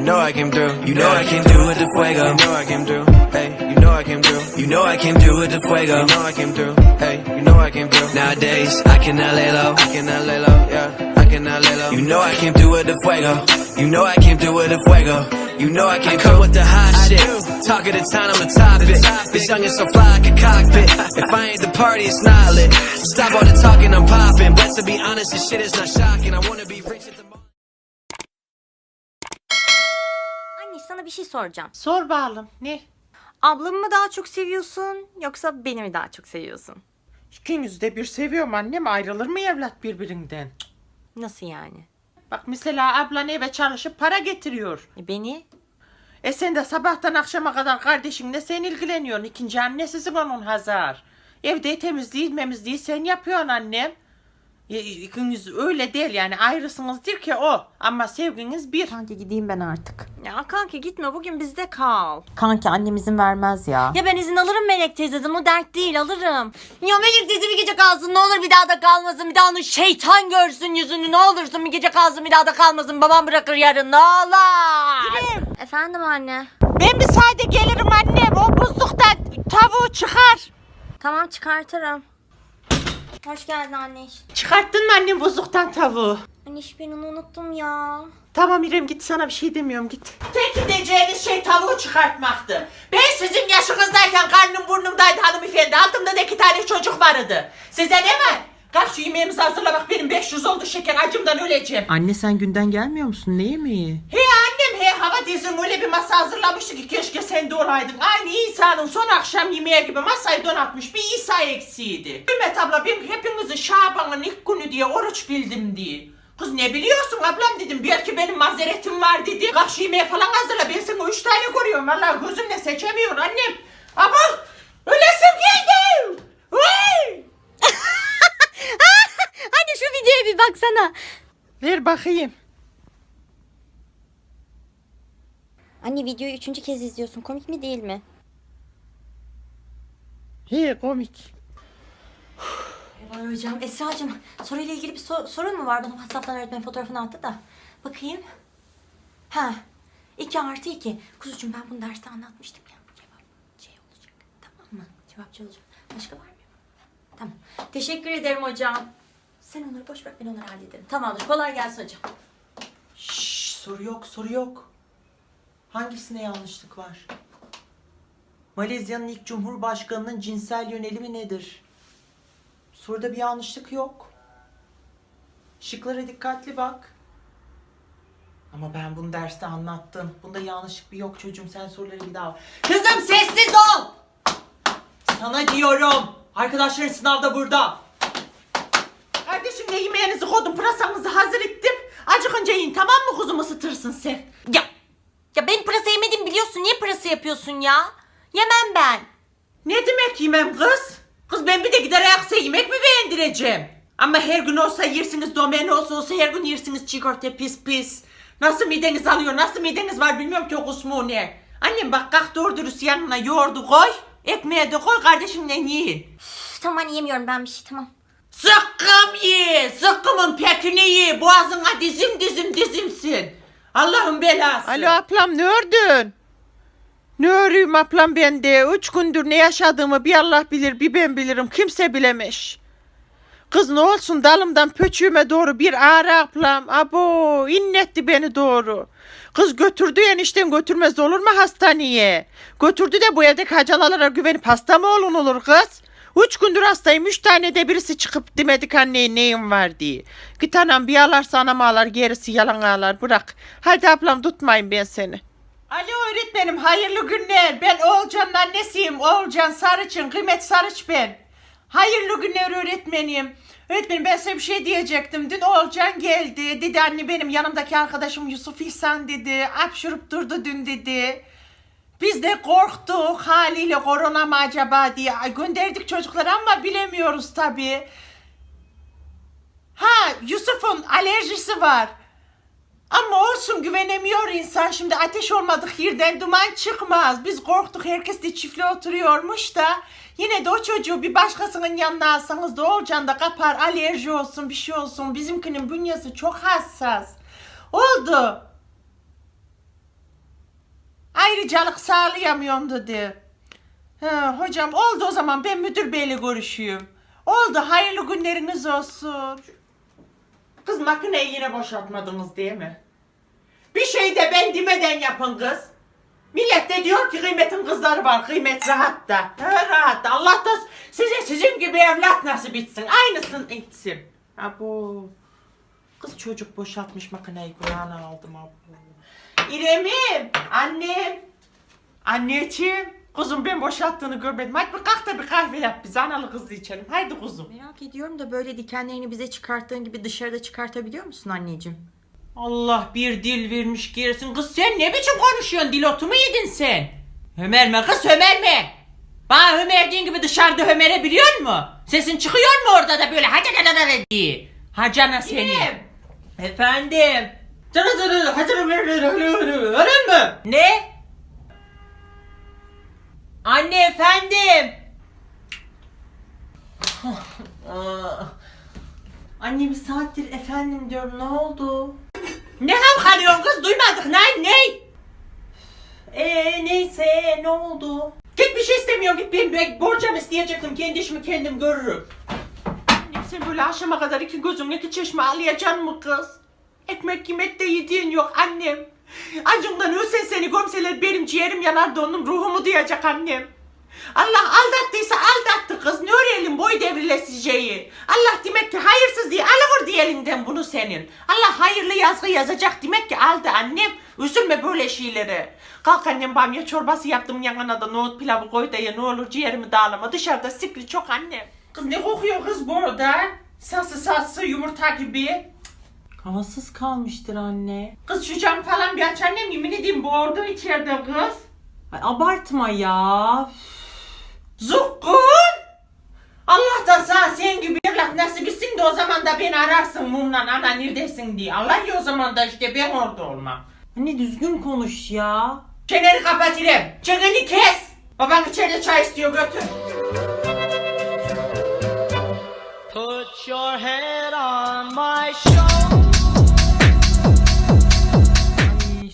You know I came through. You know I came through with the fuego. You know I came through. Hey, you know I came through. You know I came through with the fuego. You know I came through. Hey, you know I came through. Nowadays, I cannot lay low. I cannot lay low. Yeah, I cannot lay low. You know I came through with the fuego. You know I came through with the fuego. You know I came come with the hot shit. Talk of the town, I'm a top it. Young is so fly like a cockpit. If I ain't the party, it's not lit. Stop all the talking, I'm popping. But to be honest, this shit is not shocking. I wanna be rich at the sana bir şey soracağım. Sor bakalım. Ne? Ablamı mı daha çok seviyorsun yoksa beni mi daha çok seviyorsun? İkiniz de bir seviyorum annem. Ayrılır mı evlat birbirinden? Nasıl yani? Bak mesela ablan eve çalışıp para getiriyor. E, beni? E sen de sabahtan akşama kadar kardeşinle sen ilgileniyorsun. İkinci annesisin onun Hazar. Evde temizliği memizliği sen yapıyorsun annem. İkiniz öyle değil yani ayrısınızdır ki o. Ama sevginiz bir. Kanki gideyim ben artık. Ya kanki gitme bugün bizde kal. Kanki annem izin vermez ya. Ya ben izin alırım Melek teyzeden o dert değil alırım. Ya Melek teyze bir gece kalsın ne olur bir daha da kalmasın. Bir daha onun şeytan görsün yüzünü ne olursun bir gece kalsın bir daha da kalmasın. Babam bırakır yarın ne olur. Efendim anne. Ben bir sade gelirim annem. O buzluktan tavuğu çıkar. Tamam çıkartırım. Hoş geldin anne. Çıkarttın mı annem buzluktan tavuğu? Anne ben onu unuttum ya. Tamam İrem git sana bir şey demiyorum git. Tek gideceğiniz şey tavuğu çıkartmaktı. Ben sizin yaşınızdayken karnım burnumdaydı hanımefendi. Altımda da iki tane çocuk vardı. Size ne var? Kalk şu yemeğimizi hazırla bak benim 500 oldu şeker acımdan öleceğim. Anne sen günden gelmiyor musun? Ne yemeği? He annem he hava dizim öyle bir masa hazırlamıştı ki keşke sen de olaydın. Aynı İsa'nın son akşam yemeği gibi masayı donatmış bir İsa eksiğiydi. Ümmet abla ben hepinizi Şaban'ın ilk günü diye oruç bildim diye. Kız ne biliyorsun ablam dedim belki benim mazeretim var dedi. Kalk şu yemeği falan hazırla ben seni üç tane görüyorum. Vallahi gözümle seçemiyor annem. Ama ölesim geldi. Anne şu videoya bir baksana. Ver bakayım. Anne videoyu üçüncü kez izliyorsun. Komik mi değil mi? He komik. Ay hocam Esra'cığım soruyla ilgili bir so- sorun mu var? Bana WhatsApp'tan öğretmen fotoğrafını attı da. Bakayım. Ha. 2 artı 2. Kuzucuğum ben bunu derste anlatmıştım ya. Bu cevap şey olacak. Tamam mı? Cevapçı olacak. Başka var mı? Tamam. Teşekkür ederim hocam. Sen onları boş ver ben onları hallederim. Tamamdır. Kolay gelsin hocam. Şşş soru yok soru yok. Hangisine yanlışlık var? Malezya'nın ilk cumhurbaşkanının cinsel yönelimi nedir? Soruda bir yanlışlık yok. Şıklara dikkatli bak. Ama ben bunu derste anlattım. Bunda yanlışlık bir yok çocuğum. Sen soruları bir daha... Kızım sessiz ol! Sana diyorum. Arkadaşların sınavda burada. Kardeşim ne yemeğinizi koydum. Pırasanızı hazır ettim. Acıkınca yiyin tamam mı kuzum ısıtırsın sen. Ya. Ya ben pırasa yemedim biliyorsun. Niye pırasa yapıyorsun ya? Yemem ben. Ne demek yemem kız? Kız ben bir de gider ayaksa yemek mi beğendireceğim? Ama her gün olsa yersiniz domen olsa olsa her gün yersiniz köfte pis pis. Nasıl mideniz alıyor nasıl mideniz var bilmiyorum ki o kusmu ne. Annem bak kalk doğru dürüst yanına yoğurdu koy. Ekmeğe de koy kardeşimle yiyin. Üf, tamam anne yemiyorum ben bir şey tamam. Zıkkım ye. Zıkkımın pekini ye. Boğazına dizim dizim dizimsin. Allah'ın belası. Alo ablam ne ördün? Ne örüyüm ablam ben de. Üç gündür ne yaşadığımı bir Allah bilir bir ben bilirim. Kimse bilemez. Kız ne olsun dalımdan pöçüğüme doğru bir ağrı ablam. Abo inletti beni doğru. Kız götürdü enişten götürmez olur mu hastaneye? Götürdü de bu evdeki hacalalara güvenip hasta mı olunulur kız? Üç gündür hastayım. Üç tane de birisi çıkıp demedik anneye neyim var diye. Git anam bir alarsa anam ağlar gerisi yalan ağlar bırak. Hadi ablam tutmayın ben seni. Alo öğretmenim hayırlı günler. Ben Oğulcan'ın annesiyim. Oğulcan Sarıç'ın kıymet Sarıç ben. Hayırlı günler öğretmenim. Öğretmenim ben size bir şey diyecektim. Dün Oğulcan geldi. Dedi anne benim yanımdaki arkadaşım Yusuf İhsan dedi. Apşurup durdu dün dedi. Biz de korktuk haliyle korona mı acaba diye. Ay, gönderdik çocukları ama bilemiyoruz tabii. Ha Yusuf'un alerjisi var. Ama olsun güvenemiyor insan. Şimdi ateş olmadık yerden duman çıkmaz. Biz korktuk herkes de çiftli oturuyormuş da. Yine de o çocuğu bir başkasının yanına alsanız da Olcan da kapar alerji olsun bir şey olsun. Bizimkinin bünyesi çok hassas. Oldu. Ayrıcalık sağlayamıyorum dedi. Ha, hocam oldu o zaman ben müdür beyle görüşüyorum. Oldu hayırlı günleriniz olsun. Kız makineyi yine boşaltmadınız değil mi? Bir şey de ben demeden yapın kız. Millet de diyor ki kıymetin kızları var. Kıymet rahat da. Ha, rahat da. Allah da size sizin gibi evlat nasip etsin. Aynısını etsin. Abo. Kız çocuk boşaltmış makineyi kulağına aldım abo. İremim. Annem. Anneciğim. Kuzum ben boşalttığını görmedim. Hadi bir kalk da bir kahve yap bize analı kızlı içelim. Haydi kuzum. Merak ediyorum da böyle dikenlerini bize çıkarttığın gibi dışarıda çıkartabiliyor musun anneciğim? Allah bir dil vermiş gerisin. Kız sen ne biçim konuşuyorsun? Dilotu mu yedin sen? Hömerme kız hömerme. Bana hömerdiğin gibi dışarıda hömere biliyor mu? Sesin çıkıyor mu orada da böyle hadi hadi hadi diye. Hacana seni. Efendim. Öğren mi? Ne? Anne efendim. Anne bir saattir efendim diyorum ne oldu? Ne havkalıyorsun kız duymadık ne ne? Eee neyse ne oldu? Git bir şey istemiyorum git ben, ben borcam isteyecektim kendi işimi kendim görürüm. Annem sen böyle akşama kadar iki gözün iki çeşme ağlayacaksın mı kız? Ekmek yemek de yediğin yok annem. Acımdan ölsen seni gömseler benim ciğerim yanar da onun ruhumu duyacak annem. Allah aldattıysa aldattı kız. Ne öğrenelim boy devrilesiceyi. Allah demek ki hayırsız diye alıvır diye elinden bunu senin. Allah hayırlı yazgı yazacak demek ki aldı annem. Üzülme böyle şeylere. Kalk annem bamya çorbası yaptım yanına da nohut pilavı koy da ye ne olur ciğerimi dağlama. Dışarıda sikri çok annem. Kız ne kokuyor kız bu arada? Sası sası yumurta gibi. Havasız kalmıştır anne. Kız şu cam falan bir aç annem yemin edeyim boğurdu içeride kız. Ay abartma ya. Zukkun! Allah da sana sen gibi evlat nasip etsin de o zaman da beni ararsın mumla ana neredesin diye. Allah ya o zaman da işte ben orada olmam. Anne düzgün konuş ya. Çeneni kapat İrem. Çeneni kes. Baban içeride çay istiyor götür. Put your head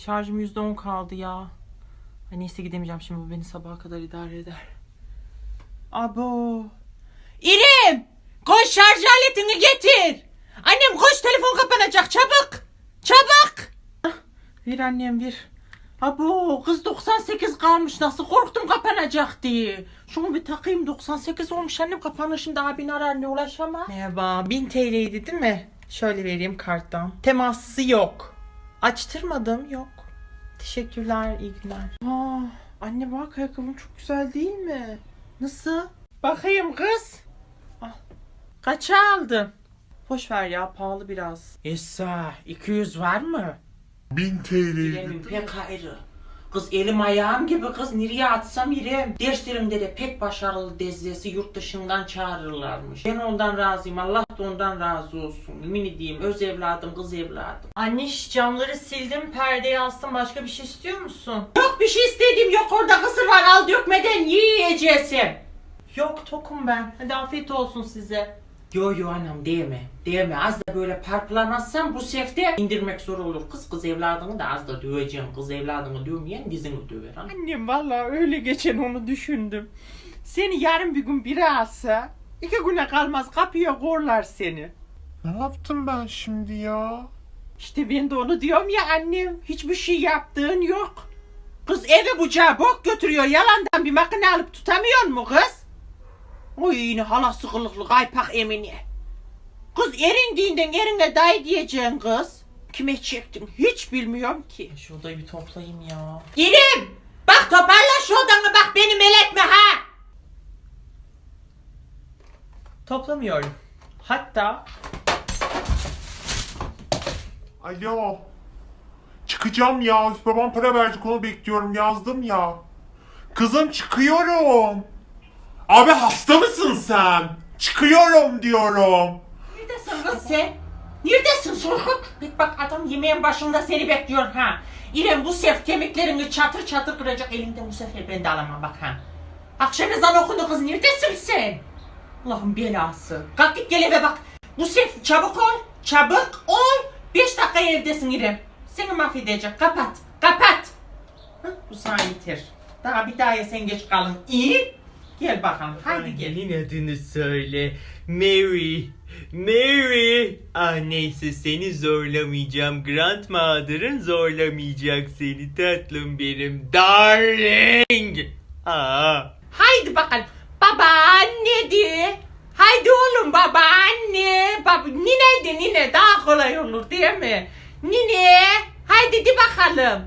şarjım %10 kaldı ya. Ay neyse gidemeyeceğim şimdi bu beni sabaha kadar idare eder. Abo. İrem! Koş şarj aletini getir. Annem koş telefon kapanacak çabuk. Çabuk. Ah, Ver annem ver. Abo kız 98 kalmış nasıl korktum kapanacak diye. Şunu bir takayım 98 olmuş annem kapanışında abin arar ne ulaşamaz. Merhaba 1000 TL'ydi değil mi? Şöyle vereyim karttan. Teması yok. Açtırmadım yok. Teşekkürler iyi günler. Aa, anne bak ayakkabım çok güzel değil mi? Nasıl? Bakayım kız. Al. Kaça aldın? Boş ver ya pahalı biraz. Esa 200 var mı? 1000 TL. Elim pek ayrı. Kız elim ayağım gibi kız nereye atsam yerim. Derslerimde de pek başarılı dezzesi yurt dışından çağırırlarmış. Ben ondan razıyım. Allah da ondan razı olsun. Yemin edeyim öz evladım kız evladım. Anne camları sildim perdeyi astım başka bir şey istiyor musun? Yok bir şey istediğim yok orada kısır var al dökmeden yiyeceksin. Yok tokum ben. Hadi afiyet olsun size. Yo yo anam değme. Değme. Az da böyle parpılamazsan bu sefte indirmek zor olur. Kız kız evladını da az da döveceksin. Kız evladını dövmeyen dizini döver. Annem vallahi öyle geçen onu düşündüm. Seni yarın bir gün biri alsa iki güne kalmaz kapıya korlar seni. Ne yaptım ben şimdi ya? İşte ben de onu diyorum ya annem. Hiçbir şey yaptığın yok. Kız eve bucağı bok götürüyor. Yalandan bir makine alıp tutamıyor mu kız? Oy yine halası kılıklı kaypak emini. Kız erindiğinden erine day diyeceksin kız. Kime çektin hiç bilmiyorum ki. Şu odayı bir toplayayım ya. İrem! Bak toparla şu odanı bak beni meletme ha! Toplamıyorum. Hatta Alo. Çıkacağım ya. Babam para verecek onu bekliyorum. Yazdım ya. Kızım çıkıyorum. Abi hasta mısın sen? Çıkıyorum diyorum. Neredesin kız sen? Neredesin sorkut? Bak bak adam yemeğin başında seni bekliyor ha. İrem bu sef kemiklerini çatır çatır kıracak elinden bu sefer ben de alamam bak ha. Akşam ezanı okundu kız neredesin sen? Allah'ın belası. Kalk git gel eve bak. Bu sef çabuk ol. Çabuk ol. Beş dakika evdesin İrem. Seni mahvedecek. Kapat. Kapat. Hı? Bu sana yeter. Daha bir daha sen geç kalın. İyi. Gel bakalım. Haydi gel. Annenin adını söyle. Mary. Mary. Ah neyse seni zorlamayacağım. Grandmother'ın zorlamayacak seni tatlım benim. Darling. Aa. Haydi bakalım. Babaanne de. Haydi oğlum babaanne. Baba, nine de nine daha kolay olur değil mi? Nine. Haydi de bakalım.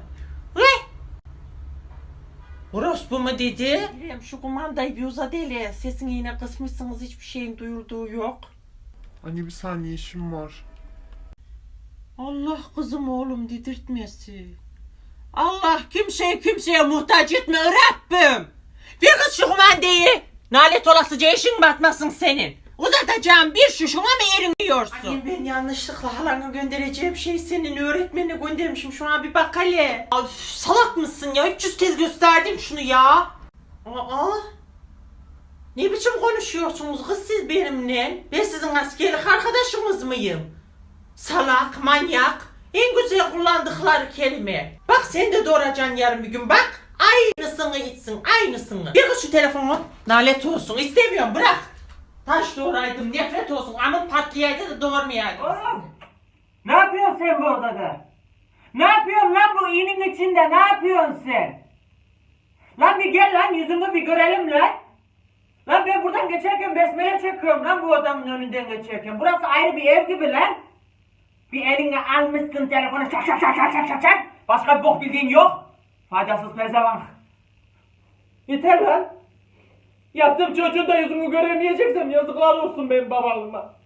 Ve. Orospu mu dedi? İrem şu kumandayı bir uzat hele. Sesini yine kısmışsınız hiçbir şeyin duyulduğu yok. Anne bir saniye işim var. Allah kızım oğlum dedirtmesi. Allah kimseyi kimseye muhtaç etme Rabbim. Bir kız şu kumandayı. Nalet olasıca işin batmasın senin. Uzatacağım bir şu şuna mı yerin diyorsun? Ben yanlışlıkla halana göndereceğim şey senin öğretmenine göndermişim. Şu an bir bak hele. Of, salak mısın ya? 300 kez gösterdim şunu ya. Aa. Ne biçim konuşuyorsunuz kız siz benimle? Ben sizin askerlik arkadaşınız mıyım? Salak, manyak. En güzel kullandıkları kelime. Bak sen de doğuracaksın yarın bir gün bak. Aynısını içsin, aynısını. Bir kız şu telefonu. Nalet olsun, istemiyorum bırak. Taş doğuraydım, nefret olsun. Amın patlayaydı da doğurmayaydım. Oğlum, ne yapıyorsun sen bu odada? Ne yapıyorsun lan bu inin içinde? Ne yapıyorsun sen? Lan bir gel lan yüzünü bir görelim lan. Lan ben buradan geçerken besmele çekiyorum lan bu adamın önünden geçerken. Burası ayrı bir ev gibi lan. Bir eline almışsın telefonu şak şak şak şak şak şak şak. Başka bir bok bildiğin yok. Faydasız pezevenk. Yeter lan. Yaptığım çocuğun da yüzümü göremeyeceksem yazıklar olsun benim babalıma.